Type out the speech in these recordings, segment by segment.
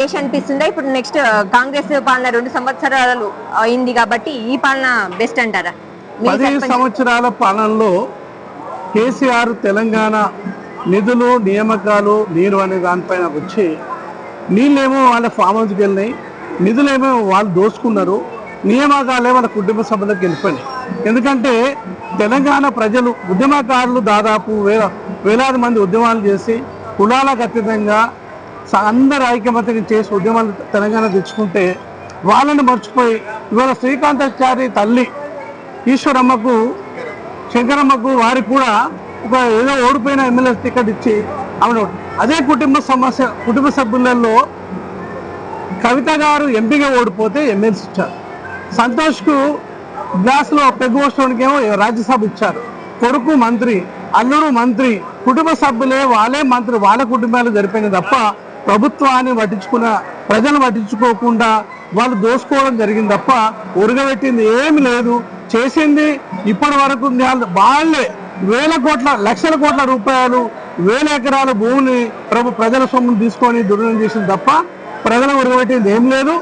దేశ అనిపిస్తుందా? ఇప్పుడు నెక్స్ట్ కాంగ్రెస్ పాలన రెండు సంవత్సరాలు అయింది కాబట్టి ఈ పాలన బెస్ట్ అంటారా? పది సంవత్సరాల పాలనలో కేసీఆర్ తెలంగాణ నిధులు నియామకాలు నీరు అనే దానిపైన వచ్చి నీళ్ళేమో వాళ్ళ ఫామ్ హౌస్కి వెళ్ళినాయి నిధులేమో వాళ్ళు దోచుకున్నారు నియామకాలే వాళ్ళ కుటుంబ సభ్యులకు వెళ్ళిపోయినాయి. ఎందుకంటే తెలంగాణ ప్రజలు ఉద్యమకారులు దాదాపు వేల వేలాది మంది ఉద్యమాలు చేసి కులాలకు అతీతంగా అందరు ఐకమత్యం చేసి ఉద్యమాలు తెలంగాణ తెచ్చుకుంటే వాళ్ళని మర్చిపోయి ఇవాళ శ్రీకాంతాచారి తల్లి ఈశ్వరమ్మకు శంకరమ్మకు వారికి కూడా ఒక ఏదో ఓడిపోయిన ఎమ్మెల్యే టికెట్ ఇచ్చి ఆమెను అదే కుటుంబ సమస్య కుటుంబ సభ్యులలో కవిత గారు ఎంపీగా ఓడిపోతే ఎమ్మెల్సీ ఇచ్చారు. సంతోష్కు గ్లాస్లో పెగ్గు ఏమో రాజ్యసభ ఇచ్చారు. కొడుకు మంత్రి అల్లుడు మంత్రి కుటుంబ సభ్యులే వాళ్ళే మంత్రి వాళ్ళ కుటుంబాలు జరిపోయినాయి తప్ప ప్రభుత్వాన్ని పట్టించుకున్న ప్రజలు పట్టించుకోకుండా వాళ్ళు దోసుకోవడం జరిగింది తప్ప ఉరగబెట్టింది ఏమి లేదు. చేసింది ఇప్పటి వరకు వాళ్ళే వేల కోట్ల లక్షల కోట్ల రూపాయలు వేల ఎకరాల భూమిని ప్రభు ప్రజల సొమ్మును తీసుకొని దుర్వినియోగం చేసింది తప్ప ప్రజలు ఉరగబెట్టింది ఏం లేదు.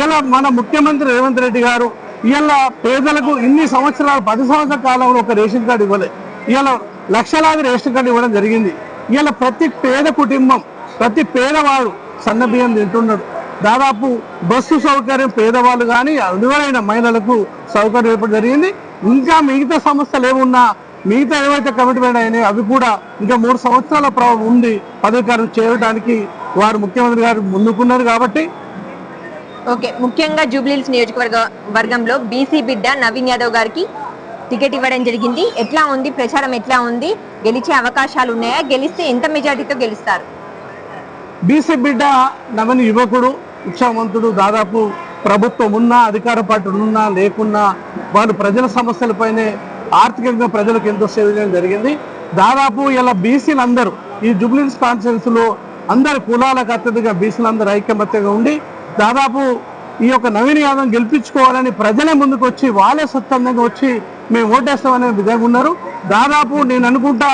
ఇలా మన ముఖ్యమంత్రి రేవంత్ రెడ్డి గారు ఇలా పేదలకు ఇన్ని సంవత్సరాలు పది సంవత్సరాల కాలంలో ఒక రేషన్ కార్డు ఇవ్వలే. ఇలా లక్షలాది రేషన్ కార్డు ఇవ్వడం జరిగింది. ఇలా ప్రతి పేద కుటుంబం ప్రతి పేదవాడు సన్నబియ్యం తింటున్నాడు. దాదాపు బస్సు సౌకర్యం పేదవాళ్ళు కానీ అనువైన మహిళలకు సౌకర్యం ఏర్పడి జరిగింది. ఇంకా మిగతా సమస్యలు ఏమున్నా మిగతా ఏవైతే కమిట్మెంట్ అయినాయో అవి కూడా ఇంకా మూడు సంవత్సరాల ప్రభావం ఉంది పదవికారం చేయడానికి వారు ముఖ్యమంత్రి గారు ముందుకున్నారు కాబట్టి ఓకే ముఖ్యంగా జూబ్లీహిల్స్ నియోజకవర్గ వర్గంలో బీసీ బిడ్డ నవీన్ యాదవ్ గారికి టికెట్ ఇవ్వడం జరిగింది. ఎట్లా ఉంది? ప్రచారం ఎట్లా ఉంది? గెలిచే అవకాశాలు ఉన్నాయా? గెలిస్తే ఎంత మెజార్టీతో గెలుస్తారు? బీసీ బిడ్డ నవని యువకుడు ఉత్సాహవంతుడు దాదాపు ప్రభుత్వం ఉన్నా అధికార పార్టీ ఉన్నా లేకున్నా వాళ్ళు ప్రజల సమస్యలపైనే ఆర్థికంగా ప్రజలకు ఎంతో సేవ చేయడం జరిగింది. దాదాపు ఇలా బీసీలు అందరూ ఈ జుబ్లిన్స్ కాన్ఫరెన్స్లో అందరి కులాలకు అత్యధిక బీసీలు అందరూ ఉండి దాదాపు ఈ యొక్క నవీన్ యాదవ్ గెలిపించుకోవాలని ప్రజలే ముందుకు వచ్చి వాళ్ళే స్వచ్ఛందంగా వచ్చి మేము ఓటేస్తామనే విధంగా ఉన్నారు. దాదాపు నేను అనుకుంటా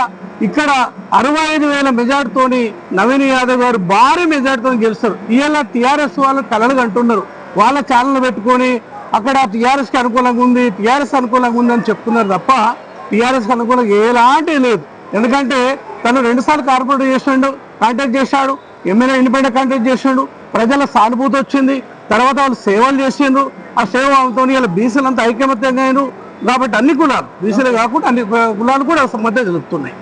ఇక్కడ అరవై ఐదు వేల మెజార్టీతోని నవీన్ యాదవ్ గారు భారీ మెజార్టీతో గెలుస్తారు. ఇవాళ టీఆర్ఎస్ వాళ్ళు కలలు అంటున్నారు. వాళ్ళ ఛానల్ పెట్టుకొని అక్కడ టీఆర్ఎస్కి అనుకూలంగా ఉంది టీఆర్ఎస్ అనుకూలంగా ఉంది అని చెప్తున్నారు తప్ప టీఆర్ఎస్కి అనుకూలంగా ఎలాంటి లేదు. ఎందుకంటే తను రెండుసార్లు కార్పొరేట్ చేసిండు కాంటాక్ట్ చేశాడు ఎమ్మెల్యే ఇండిపెండెంట్ కాంటాక్ట్ చేసిండు ప్రజల సానుభూతి వచ్చింది తర్వాత వాళ్ళు సేవలు చేసిండ్రు. ఆ సేవతో ఇలా బీసీలంతా ఐకమత్యంగా అయినారు కాబట్టి అన్ని కులాలు బీసీలే కాకుండా అన్ని కులాలు కూడా మధ్య జరుగుతున్నాయి.